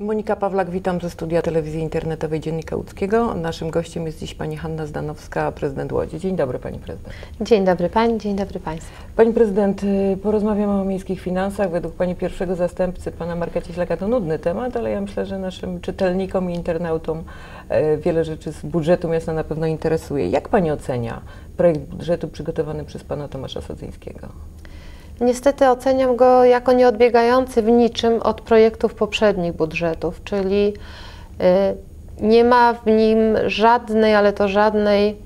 Monika Pawlak, witam ze studia telewizji internetowej Dziennika Łódzkiego. Naszym gościem jest dziś pani Hanna Zdanowska, prezydent Łodzi. Dzień dobry pani prezydent. Dzień dobry pani, dzień dobry państwu. Pani prezydent, y, porozmawiamy o miejskich finansach. Według pani pierwszego zastępcy, pana Marka Cieślaka, to nudny temat, ale ja myślę, że naszym czytelnikom i internautom y, wiele rzeczy z budżetu miasta na pewno interesuje. Jak pani ocenia projekt budżetu przygotowany przez pana Tomasza Sadzyńskiego? Niestety oceniam go jako nieodbiegający w niczym od projektów poprzednich budżetów, czyli y, nie ma w nim żadnej, ale to żadnej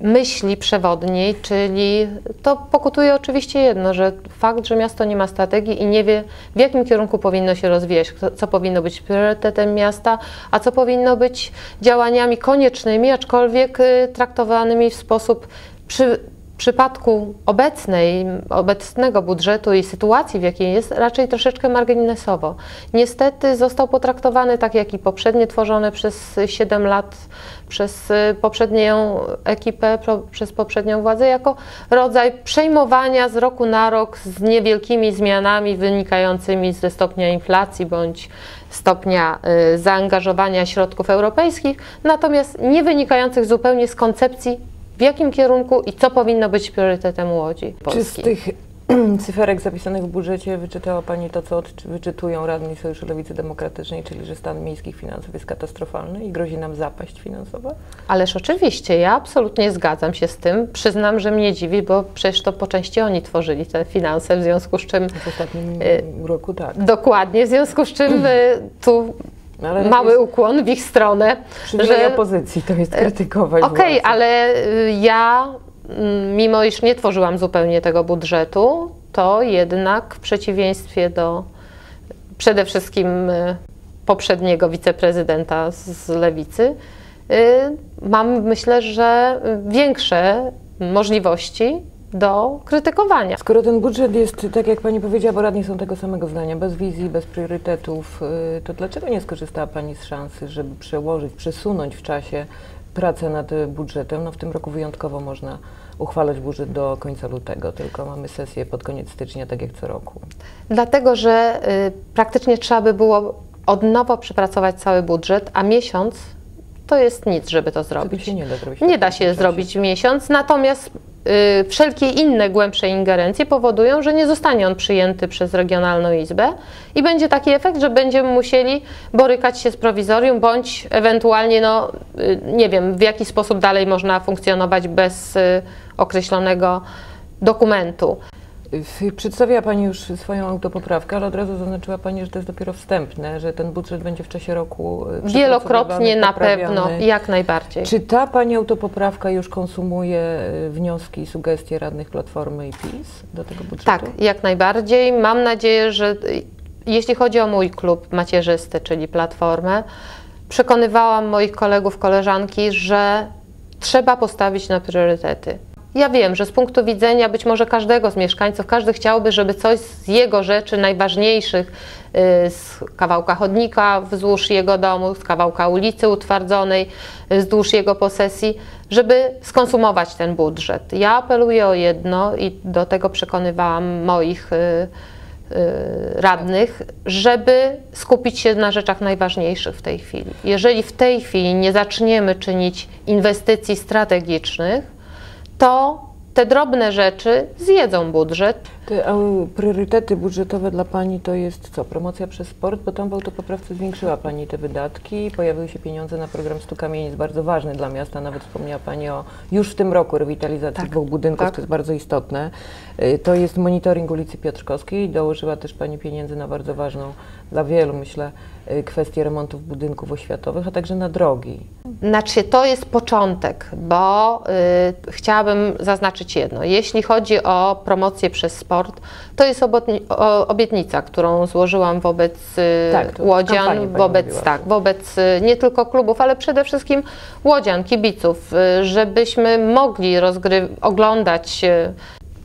myśli przewodniej, czyli to pokutuje oczywiście jedno, że fakt, że miasto nie ma strategii i nie wie, w jakim kierunku powinno się rozwijać, co powinno być priorytetem miasta, a co powinno być działaniami koniecznymi, aczkolwiek y, traktowanymi w sposób przy, w przypadku obecnej, obecnego budżetu i sytuacji, w jakiej jest, raczej troszeczkę marginesowo. Niestety został potraktowany tak jak i poprzednie tworzone przez 7 lat przez poprzednią ekipę, przez poprzednią władzę, jako rodzaj przejmowania z roku na rok z niewielkimi zmianami wynikającymi ze stopnia inflacji bądź stopnia y, zaangażowania środków europejskich, natomiast nie wynikających zupełnie z koncepcji w jakim kierunku i co powinno być priorytetem Łodzi Polskiej. Czy z tych cyferek zapisanych w budżecie wyczytała Pani to, co wyczytują radni Sojuszu Lewicy Demokratycznej, czyli że stan miejskich finansów jest katastrofalny i grozi nam zapaść finansowa? Ależ oczywiście, ja absolutnie zgadzam się z tym. Przyznam, że mnie dziwi, bo przecież to po części oni tworzyli te finanse, w związku z czym... W ostatnim y, roku tak. Dokładnie, w związku z czym y, tu no, mały ukłon w ich stronę. Że opozycji to jest krytykować. Okej, okay, ale y, ja, mm, mimo iż nie tworzyłam zupełnie tego budżetu, to jednak w przeciwieństwie do przede wszystkim y, poprzedniego wiceprezydenta z lewicy, y, mam myślę, że większe możliwości do krytykowania. Skoro ten budżet jest, tak jak Pani powiedziała, bo radni są tego samego zdania, bez wizji, bez priorytetów, y, to dlaczego nie skorzystała Pani z szansy, żeby przełożyć, przesunąć w czasie pracę nad budżetem? No w tym roku wyjątkowo można uchwalać budżet do końca lutego, tylko mamy sesję pod koniec stycznia, tak jak co roku. Dlatego, że y, praktycznie trzeba by było od nowa przepracować cały budżet, a miesiąc to jest nic, żeby to zrobić. się nie da zrobić. Nie da się zrobić miesiąc, natomiast wszelkie inne głębsze ingerencje powodują, że nie zostanie on przyjęty przez Regionalną Izbę i będzie taki efekt, że będziemy musieli borykać się z prowizorium, bądź ewentualnie, no, y, nie wiem, w jaki sposób dalej można funkcjonować bez y, określonego dokumentu. Przedstawiła Pani już swoją autopoprawkę, ale od razu zaznaczyła Pani, że to jest dopiero wstępne, że ten budżet będzie w czasie roku e, Wielokrotnie na pewno, jak najbardziej. Czy ta Pani autopoprawka już konsumuje e, wnioski i sugestie radnych Platformy i PiS do tego budżetu? Tak, jak najbardziej. Mam nadzieję, że e, jeśli chodzi o mój klub macierzysty, czyli Platformę, przekonywałam moich kolegów, koleżanki, że trzeba postawić na priorytety. Ja wiem, że z punktu widzenia być może każdego z mieszkańców, każdy chciałby, żeby coś z jego rzeczy najważniejszych, y, z kawałka chodnika wzdłuż jego domu, z kawałka ulicy utwardzonej y, wzdłuż jego posesji, żeby skonsumować ten budżet. Ja apeluję o jedno i do tego przekonywałam moich y, radnych, żeby skupić się na rzeczach najważniejszych w tej chwili. Jeżeli w tej chwili nie zaczniemy czynić inwestycji strategicznych, to te drobne rzeczy zjedzą budżet. Te priorytety budżetowe dla Pani to jest co? Promocja przez sport? Bo tam w autopoprawce zwiększyła Pani te wydatki, pojawiły się pieniądze na program Stu Kamienic, bardzo ważny dla miasta. Nawet wspomniała Pani o już w tym roku rewitalizacji tak, dwóch budynków, tak. to jest bardzo istotne. Y, to jest monitoring ulicy Piotrkowskiej. Dołożyła też Pani pieniędzy na bardzo ważną dla wielu, myślę, y, kwestię remontów budynków oświatowych, a także na drogi. Znaczy, to jest początek, bo y, chciałabym zaznaczyć jedno. Jeśli chodzi o promocję przez sport, to jest obietnica, którą złożyłam wobec y, tak, Łodzian, wobec, tak, wobec y, nie tylko klubów, ale przede wszystkim Łodzian, kibiców, y, żebyśmy mogli oglądać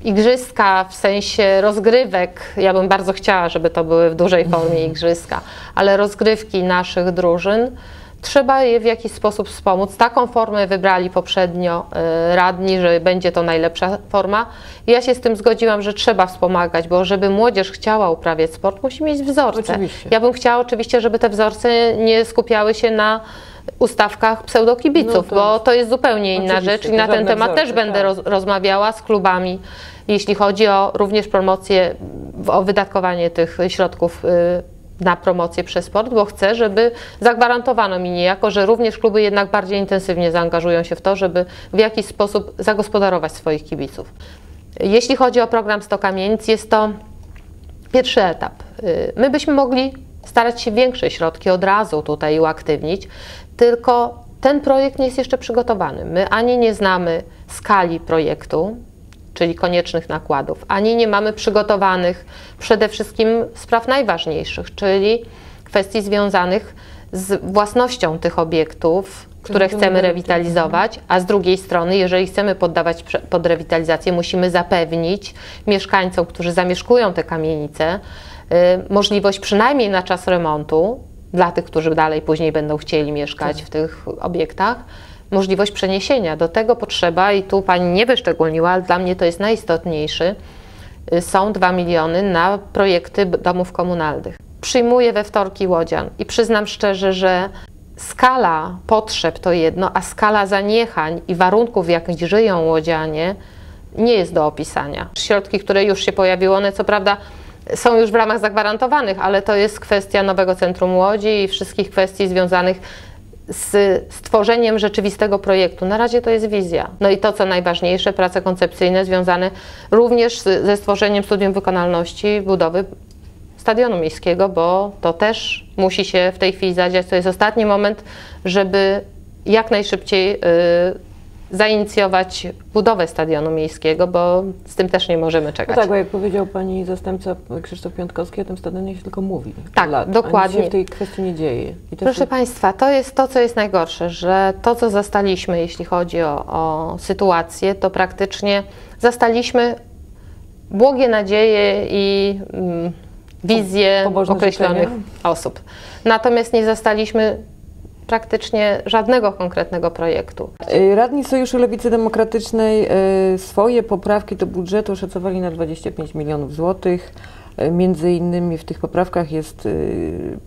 igrzyska w sensie rozgrywek. Ja bym bardzo chciała, żeby to były w dużej formie igrzyska, ale rozgrywki naszych drużyn trzeba je w jakiś sposób wspomóc. Taką formę wybrali poprzednio y, radni, że będzie to najlepsza forma. Ja się z tym zgodziłam, że trzeba wspomagać, bo żeby młodzież chciała uprawiać sport, musi mieć wzorce. Oczywiście. Ja bym chciała oczywiście, żeby te wzorce nie skupiały się na ustawkach pseudokibiców, No to bo to jest zupełnie inna rzecz i na ten temat wzorce, też będę tak. roz, rozmawiała z klubami, jeśli chodzi o również promocję, o wydatkowanie tych środków y, na promocję przez sport, bo chcę, żeby zagwarantowano mi niejako, że również kluby jednak bardziej intensywnie zaangażują się w to, żeby w jakiś sposób zagospodarować swoich kibiców. Jeśli chodzi o program 100 kamienic, jest to pierwszy etap. Y, My byśmy mogli starać się większe środki od razu tutaj uaktywnić, tylko ten projekt nie jest jeszcze przygotowany. My ani nie znamy skali projektu, czyli koniecznych nakładów, ani nie mamy przygotowanych przede wszystkim spraw najważniejszych, czyli kwestii związanych z własnością tych obiektów, które chcemy rewitalizować, a z drugiej strony, jeżeli chcemy poddawać pod rewitalizację, musimy zapewnić mieszkańcom, którzy zamieszkują te kamienice, y, możliwość przynajmniej na czas remontu, dla tych, którzy dalej później będą chcieli mieszkać w tych obiektach, możliwość przeniesienia. Do tego potrzeba, i tu Pani nie wyszczególniła, ale dla mnie to jest najistotniejszy, y, są 2 miliony na projekty domów komunalnych. Przyjmuję we wtorki łodzian i przyznam szczerze, że skala potrzeb to jedno, a skala zaniechań i warunków, w jakich żyją łodzianie, nie jest do opisania. Środki, które już się pojawiły, one co prawda są już w ramach zagwarantowanych, ale to jest kwestia nowego centrum Łodzi i wszystkich kwestii związanych z stworzeniem rzeczywistego projektu. Na razie to jest wizja. No i to, co najważniejsze, prace koncepcyjne związane również ze stworzeniem studium wykonalności budowy stadionu miejskiego, bo to też musi się w tej chwili zadziać. To jest ostatni moment, żeby jak najszybciej y, zainicjować budowę stadionu miejskiego, bo z tym też nie możemy No czekać. tak, bo jak powiedział pani zastępca Krzysztof Piątkowski, o tym stadionie się tylko mówi. Tak, lat, dokładnie. nic się w tej kwestii nie dzieje. Proszę jest- Państwa, to jest to, co jest najgorsze, że to, co zastaliśmy, jeśli chodzi o, o sytuację, to praktycznie zastaliśmy błogie nadzieje i mm, wizje pobożne określonych życzenia? osób. Natomiast nie zastaliśmy praktycznie żadnego konkretnego projektu. Y, Radni Sojuszu Lewicy Demokratycznej y, swoje poprawki do budżetu oszacowali na 25 milionów złotych. Y, Między innymi w tych poprawkach jest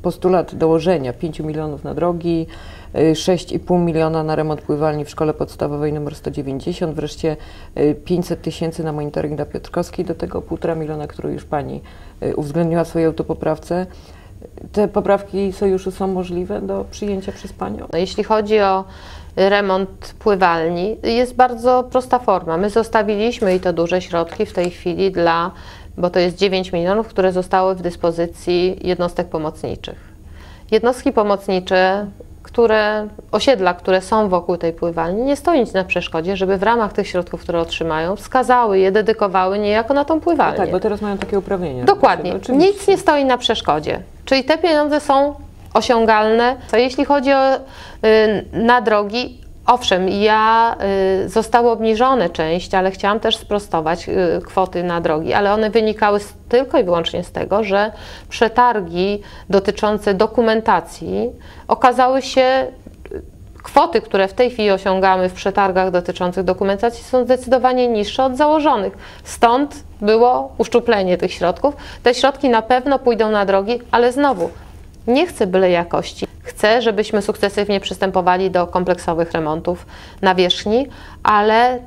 postulat dołożenia 5 milionów na drogi, y, 6,5 miliona na remont pływalni w szkole podstawowej nr 190, wreszcie y, 500 tysięcy na monitoring dla Piotrkowskiej, do tego 1,5 miliona, który już Pani uwzględniła w swojej autopoprawce. Te poprawki Sojuszu są możliwe do przyjęcia przez Panią? No, jeśli chodzi o remont pływalni, jest bardzo prosta forma. My zostawiliśmy i to duże środki w tej chwili dla, bo to jest 9 milionów, które zostały w dyspozycji jednostek pomocniczych. Jednostki pomocnicze, które, osiedla, które są wokół tej pływalni, nie stoi nic na przeszkodzie, żeby w ramach tych środków, które otrzymają, wskazały je, dedykowały niejako na tą No pływalnię. tak, bo teraz mają takie uprawnienia. Dokładnie. Oczywiście. Nic nie stoi na przeszkodzie. Czyli te pieniądze są osiągalne. Co jeśli chodzi o y, na drogi, owszem, ja y, zostały obniżone część, ale chciałam też sprostować y, kwoty na drogi, ale one wynikały z, tylko i wyłącznie z tego, że przetargi dotyczące dokumentacji okazały się Kwoty, które w tej chwili osiągamy w przetargach dotyczących dokumentacji, są zdecydowanie niższe od założonych. Stąd było uszczuplenie tych środków. Te środki na pewno pójdą na drogi, ale znowu nie chcę byle jakości. Chcę, żebyśmy sukcesywnie przystępowali do kompleksowych remontów nawierzchni, ale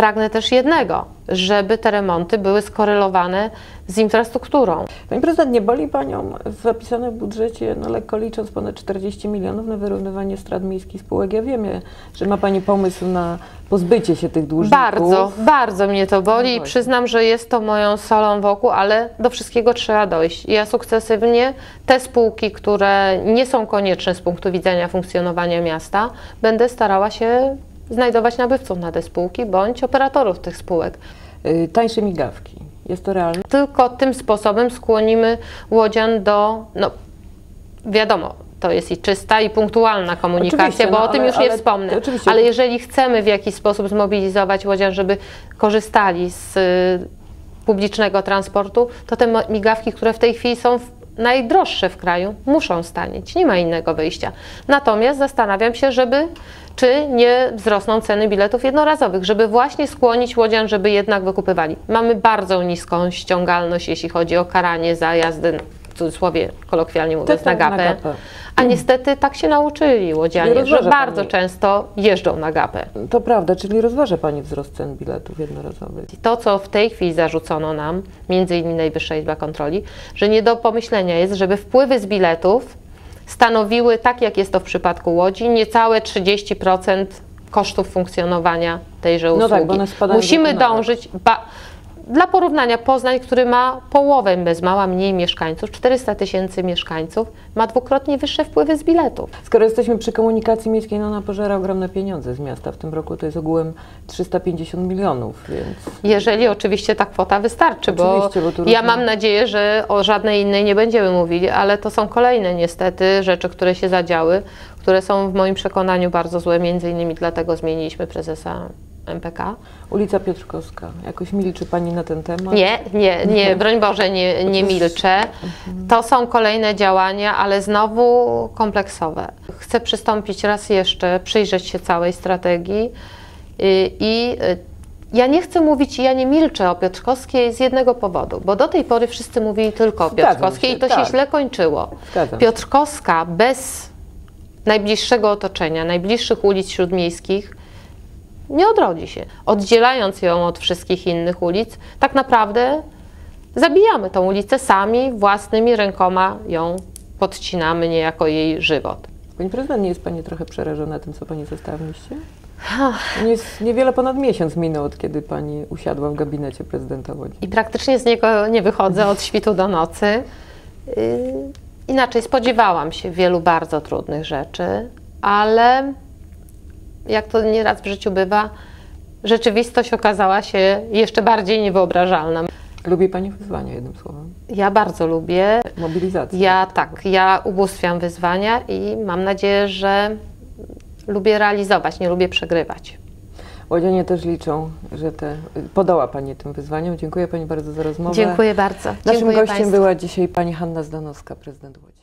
pragnę też jednego, żeby te remonty były skorelowane z infrastrukturą. Pani prezydent, nie boli Panią zapisane w budżecie, no lekko licząc, ponad 40 milionów na wyrównywanie strat miejskich spółek? Ja wiem, że ma Pani pomysł na pozbycie się tych dłużników. Bardzo, bardzo mnie to boli No i przyznam, że jest to moją solą wokół, ale do wszystkiego trzeba dojść. Ja sukcesywnie te spółki, które nie są konieczne z punktu widzenia funkcjonowania miasta, będę starała się znajdować nabywców na te spółki bądź operatorów tych spółek. Y, Tańsze migawki. Jest to realne? Tylko tym sposobem skłonimy łodzian do, no wiadomo, to jest i czysta i punktualna komunikacja, Oczywiście, bo no, o tym ale- już nie ale- wspomnę. oczywiście. Ale jeżeli chcemy w jakiś sposób zmobilizować łodzian, żeby korzystali z y, publicznego transportu, to te migawki, które w tej chwili są w, najdroższe w kraju, muszą stanieć. Nie ma innego wyjścia. Natomiast zastanawiam się, żeby czy nie wzrosną ceny biletów jednorazowych, żeby właśnie skłonić łodzian, żeby jednak wykupywali. Mamy bardzo niską ściągalność, jeśli chodzi o karanie za jazdę, w cudzysłowie kolokwialnie mówiąc, na Tak, na gapę. gapę. A niestety tak się nauczyli łodzianie, że bardzo pani- często jeżdżą na gapę. To prawda, czyli rozważa Pani wzrost cen biletów jednorazowych. To, co w tej chwili zarzucono nam, między innymi Najwyższa Izba Kontroli, że nie do pomyślenia jest, żeby wpływy z biletów stanowiły, tak jak jest to w przypadku Łodzi, niecałe 30% kosztów funkcjonowania tejże No usługi. tak, bo one Musimy dążyć... Ba, dla porównania, Poznań, który ma połowę bez mała mniej mieszkańców, 400 tysięcy mieszkańców, ma dwukrotnie wyższe wpływy z biletów. Skoro jesteśmy przy komunikacji miejskiej, no ona pożera ogromne pieniądze z miasta. W tym roku to jest ogółem 350 milionów, więc Jeżeli oczywiście ta kwota wystarczy, bo, Oczywiście, bo ja różne- mam nadzieję, że o żadnej innej nie będziemy mówili, ale to są kolejne niestety rzeczy, które się zadziały, które są w moim przekonaniu bardzo złe, między innymi dlatego zmieniliśmy prezesa MPK. ulica Piotrkowska. Jakoś milczy Pani na ten temat? Nie, nie, nie, broń Boże, nie, nie milczę. To są kolejne działania, ale znowu kompleksowe. Chcę przystąpić raz jeszcze, przyjrzeć się całej strategii y, i y, ja nie chcę mówić, ja nie milczę o Piotrkowskiej z jednego powodu, bo do tej pory wszyscy mówili tylko o Piotrkowskiej i to tak. się źle kończyło. Zgadzam. Piotrkowska bez najbliższego otoczenia, najbliższych ulic śródmiejskich nie odrodzi się. Oddzielając ją od wszystkich innych ulic, tak naprawdę zabijamy tą ulicę sami, własnymi rękoma ją podcinamy niejako jej żywot. Pani prezydent, nie jest Pani trochę przerażona tym, co Pani została w mieście? Nie niewiele ponad miesiąc minął, od kiedy Pani usiadła w gabinecie prezydenta Łodzi. I praktycznie z niego nie wychodzę od świtu do nocy. Yy, Inaczej spodziewałam się wielu bardzo trudnych rzeczy, ale jak to nieraz w życiu bywa, rzeczywistość okazała się jeszcze bardziej niewyobrażalna. Lubi Pani wyzwania, jednym słowem. Ja bardzo lubię. Mobilizację. Ja tak, ja ubóstwiam wyzwania i mam nadzieję, że lubię realizować, nie lubię przegrywać. Łodzianie też liczą, że te, podoła Pani tym wyzwaniom. Dziękuję Pani bardzo za rozmowę. Dziękuję bardzo. Naszym Dziękuję gościem Państwu. była dzisiaj Pani Hanna Zdanowska, prezydent Łodzi.